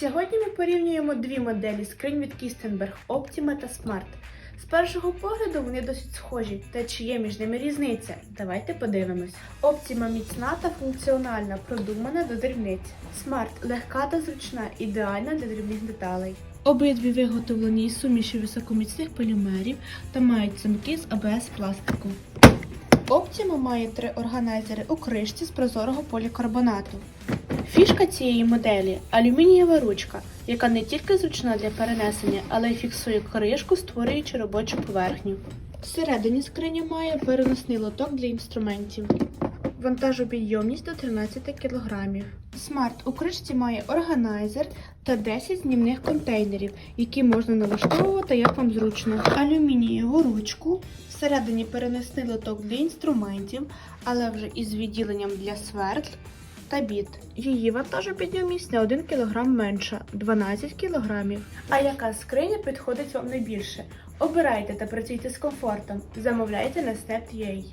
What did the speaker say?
Сьогодні ми порівнюємо дві моделі скринь від Kistenberg Optima та Smart. З першого погляду вони досить схожі, та чи є між ними різниця? Давайте подивимось. Optima міцна та функціональна, продумана до дрібниць. Smart легка та зручна, ідеальна для дрібних деталей. Обидві виготовлені із суміші високоміцних полімерів та мають замки з АБС пластику. Optima має три органайзери у кришці з прозорого полікарбонату. Фішка цієї моделі алюмінієва ручка, яка не тільки зручна для перенесення, але й фіксує кришку, створюючи робочу поверхню. Всередині скриня має переносний лоток для інструментів. Вантажопідйомність до 13 кг. Смарт у кришці має органайзер та 10 знімних контейнерів, які можна налаштовувати як вам зручно. Алюмінієву ручку, всередині переносний лоток для інструментів, але вже із відділенням для свердл та біт. Її вантажопідйомність на 1 кг менша 12 кг. А яка скриня підходить вам найбільше? Обирайте та працюйте з комфортом. Замовляйте на Snap.ua.